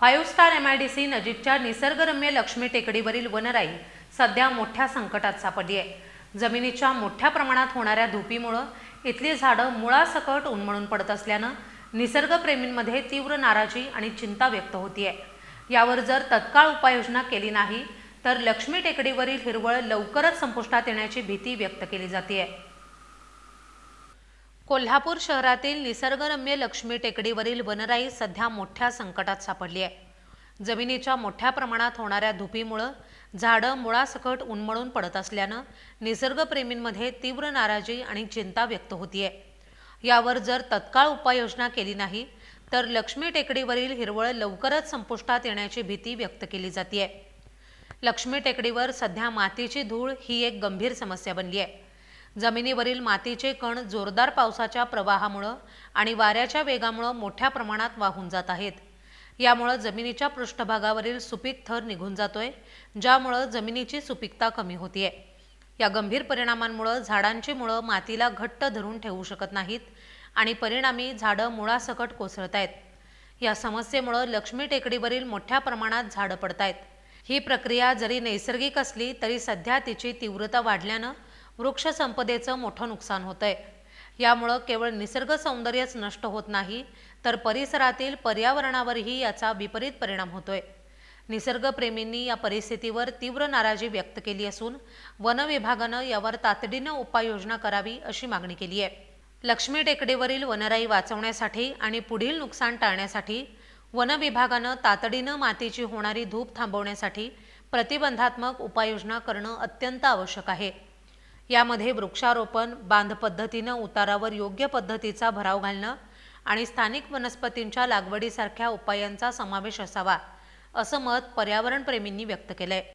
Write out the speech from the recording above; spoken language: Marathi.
Five star M I D C नजीकच्या निसर्गरम्य लक्ष्मी टेकडीवरील वनराई सध्या मोठ्या संकटात सापडली आहे जमिनीच्या मोठ्या प्रमाणात होणाऱ्या धुपीमुळं इथली झाडं मुळासकट उन्मळून पडत असल्यानं निसर्गप्रेमींमध्ये तीव्र नाराजी आणि चिंता व्यक्त होतीये. यावर जर तत्काळ उपाययोजना केली नाही तर लक्ष्मी टेकडीवरील हिरवळ लवकरच संपुष्टात येण्याची भीती व्यक्त केली जाते कोल्हापूर शहरातील निसर्गरम्य लक्ष्मी टेकडीवरील वनराई सध्या मोठ्या संकटात सापडली आहे. जमिनीच्या मोठ्या प्रमाणात होणाऱ्या धुपीमुळं झाडं मुळासकट उन्मळून पडत असल्यानं निसर्गप्रेमींमध्ये तीव्र नाराजी आणि चिंता व्यक्त होतीये. यावर जर तत्काळ उपाययोजना केली नाही तर लक्ष्मी टेकडीवरील हिरवळ लवकरच संपुष्टात येण्याची भीती व्यक्त केली जाते लक्ष्मी टेकडीवर सध्या मातीची धूळ ही एक गंभीर समस्या बनली आहे जमिनीवरील मातीचे कण जोरदार पावसाच्या प्रवाहामुळं आणि वाऱ्याच्या वेगामुळं मोठ्या प्रमाणात वाहून जात आहेत. यामुळं जमिनीच्या पृष्ठभागावरील सुपीक थर निघून जातोय ज्यामुळं जमिनीची सुपीकता कमी होतीये. या गंभीर परिणामांमुळं झाडांची मुळं मातीला घट्ट धरून ठेवू शकत नाहीत आणि परिणामी झाडं मुळासकट कोसळत आहेत या समस्येमुळं लक्ष्मी टेकडीवरील मोठ्या प्रमाणात झाडं पडत आहेत ही प्रक्रिया जरी नैसर्गिक असली तरी सध्या तिची तीव्रता वाढल्यानं वृक्ष संपदेचं मोठं नुकसान होतंय. यामुळं केवळ निसर्ग सौंदर्यच नष्ट होत नाही तर परिसरातील पर्यावरणावरही याचा विपरीत परिणाम होतोय. निसर्गप्रेमींनी या परिस्थितीवर तीव्र नाराजी व्यक्त केली असून वन विभागानं यावर तातडीनं उपाययोजना करावी अशी मागणी केली आहे. लक्ष्मी टेकडीवरील वनराई वाचवण्यासाठी आणि पुढील नुकसान टाळण्यासाठी वन विभागानं तातडीनं मातीची होणारी धूप थांबवण्यासाठी प्रतिबंधात्मक उपाययोजना करणं अत्यंत आवश्यक आहे. यामध्ये वृक्षारोपण बांध पद्धतीनं उतारावर योग्य पद्धतीचा भराव घालणं आणि स्थानिक वनस्पतींच्या लागवडीसारख्या उपायांचा समावेश असावा असं मत पर्यावरणप्रेमींनी व्यक्त केलंय.